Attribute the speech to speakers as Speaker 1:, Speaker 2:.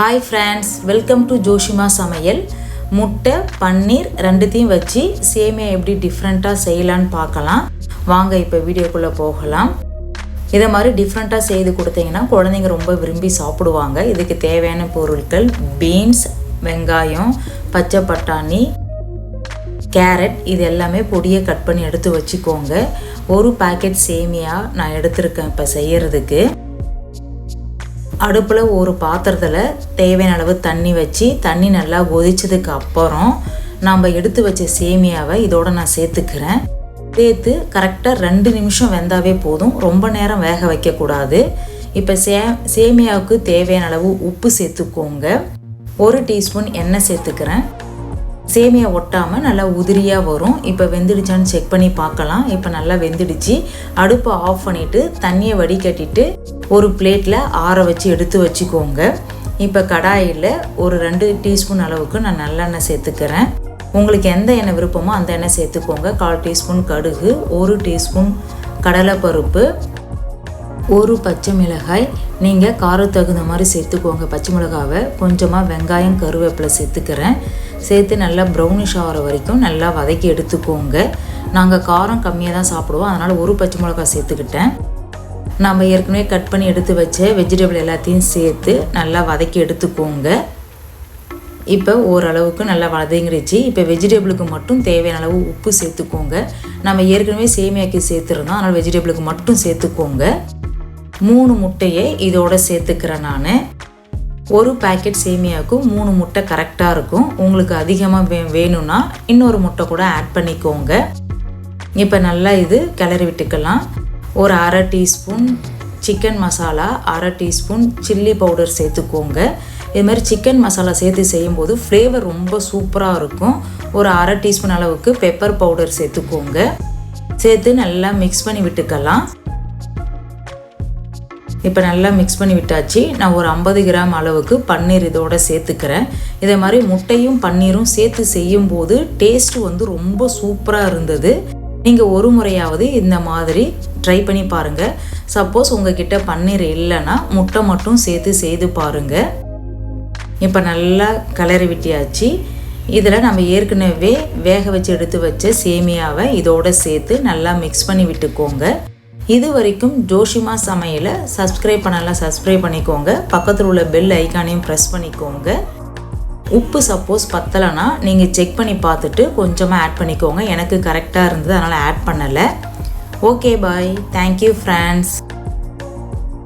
Speaker 1: Hi friends welcome to Joshima சமையல் முட்டை பன்னீர் ரெண்டுத்தையும் வச்சு சேமியா எப்படி டிஃப்ரெண்ட்டாக செய்யலான்னு பார்க்கலாம். வாங்க இப்போ வீடியோக்குள்ளே போகலாம். இதை மாதிரி டிஃப்ரெண்ட்டாக செய்து கொடுத்தீங்கன்னா குழந்தைங்க ரொம்ப விரும்பி சாப்பிடுவாங்க. இதுக்கு தேவையான பொருட்கள் பீன்ஸ் வெங்காயம் பச்சை பட்டாணி கேரட் இது எல்லாமே பொடியை கட் பண்ணி எடுத்து வச்சுக்கோங்க. ஒரு பேக்கெட் சேமியா நான் எடுத்திருக்கேன் இப்போ செய்கிறதுக்கு அடுப்பில் ஒரு பாத்திரத்தில் தேவையான அளவு தண்ணி வச்சு தண்ணி நல்லா கொதிச்சதுக்கு அப்புறம் நாம் எடுத்து வச்ச சேமியாவை இதோட நான் சேர்த்துக்கிறேன். சேர்த்து கரெக்டாக ரெண்டு நிமிஷம் வெந்தாவே போதும். ரொம்ப நேரம் வேக வைக்கக்கூடாது. இப்போ சே சேமியாவுக்கு தேவையான அளவு உப்பு சேர்த்துக்கோங்க. ஒரு டீஸ்பூன் எண்ணெய் சேர்த்துக்கிறேன். சேமியா ஒட்டாமல் நல்லா உதிரியாக வரும். இப்போ வெந்துடுச்சான்னு செக் பண்ணி பார்க்கலாம். இப்போ நல்லா வெந்துடுச்சு. அடுப்பை ஆஃப் பண்ணிவிட்டு தண்ணியை வடிகட்டிட்டு ஒரு பிளேட்டில் ஆற வச்சு எடுத்து வச்சுக்கோங்க. இப்போ கடாயில் ஒரு ரெண்டு டீஸ்பூன் அளவுக்கு நான் நல்லெண்ணெய் சேர்த்துக்கிறேன். உங்களுக்கு எந்த எண்ணெய் விருப்பமோ அந்த எண்ணெய் சேர்த்துக்கோங்க. கால் டீஸ்பூன் கடுகு ஒரு டீஸ்பூன் கடலைப்பருப்பு ஒரு பச்சை மிளகாய். நீங்கள் காரம் தகுந்த மாதிரி சேர்த்துக்கோங்க பச்சை மிளகாவை. கொஞ்சமாக வெங்காயம் கருவேப்பிலை சேர்த்துக்கிறேன். சேர்த்து நல்லா ப்ரௌனிஷ் ஆகிற வரைக்கும் நல்லா வதக்கி எடுத்துக்கோங்க. நாங்கள் காரம் கம்மியாக தான் சாப்பிடுவோம். அதனால் ஒரு பச்சை மிளகாய் சேர்த்துக்கிட்டேன். நம்ம ஏற்கனவே கட் பண்ணி எடுத்து வச்ச வெஜிடபிள் எல்லாத்தையும் சேர்த்து நல்லா வதக்கி எடுத்துக்கோங்க. இப்போ ஓரளவுக்கு நல்லா வதங்கிடுச்சு இப்போ வெஜிடபிளுக்கு மட்டும் தேவையான அளவு உப்பு சேர்த்துக்கோங்க. நம்ம ஏற்கனவே சேமியாக்கு சேர்த்துருந்தோம். அதனால் வெஜிடபிளுக்கு மட்டும் சேர்த்துக்கோங்க. மூணு முட்டையை இதோட சேர்த்துக்கிறேன் நான். ஒரு பேக்கெட் சேமியாவுக்கு மூணு முட்டை கரெக்டாக இருக்கும். உங்களுக்கு அதிகமாக வே வேணும்னா இன்னொரு முட்டை கூட ஆட் பண்ணிக்கோங்க. இப்போ நல்லா இது கிளறி விட்டுக்கலாம். ஒரு அரை டீஸ்பூன் சிக்கன் மசாலா அரை டீஸ்பூன் சில்லி பவுடர் சேர்த்துக்கோங்க. இது மாதிரி சிக்கன் மசாலா சேர்த்து செய்யும்போது ஃப்ளேவர் ரொம்ப சூப்பராக இருக்கும். ஒரு அரை டீஸ்பூன் அளவுக்கு பெப்பர் பவுடர் சேர்த்துக்கோங்க. சேர்த்து நல்லா மிக்ஸ் பண்ணி விட்டுக்கலாம். இப்போ நல்லா மிக்ஸ் பண்ணி விட்டாச்சு. நான் ஒரு ஐம்பது கிராம் அளவுக்கு பன்னீர் இதோட சேர்த்துக்கிறேன். இதே மாதிரி முட்டையும் பன்னீரும் சேர்த்து செய்யும் போது டேஸ்ட்டு வந்து ரொம்ப சூப்பராக இருந்தது. நீங்கள் ஒரு முறையாவது இந்த மாதிரி ட்ரை பண்ணி பாருங்கள் சப்போஸ் உங்ககிட்ட பன்னீர் இல்லைன்னா முட்டை மட்டும் சேர்த்து செய்து பாருங்கள் இப்போ நல்லா கிளறி விட்டியாச்சு. இதில் நம்ம ஏற்கனவே வேக வச்சு எடுத்து வச்ச சேமியாவை இதோட சேர்த்து நல்லா மிக்ஸ் பண்ணி விட்டுக்கோங்க. இது வரைக்கும் ஜோஷிமா சமையலை சப்ஸ்கிரைப் பண்ணலாம் சப்ஸ்கிரைப் பண்ணிக்கோங்க. பக்கத்தில் உள்ள பெல் ஐக்கானையும் ப்ரெஸ் பண்ணிக்கோங்க. உப்பு சப்போஸ் பத்தலைன்னா நீங்கள் செக் பண்ணி பார்த்துட்டு கொஞ்சமாக ஆட் பண்ணிக்கோங்க. எனக்கு கரெக்டாக இருந்தது அதனால் ஆட் பண்ணலை. Okay bye thank you friends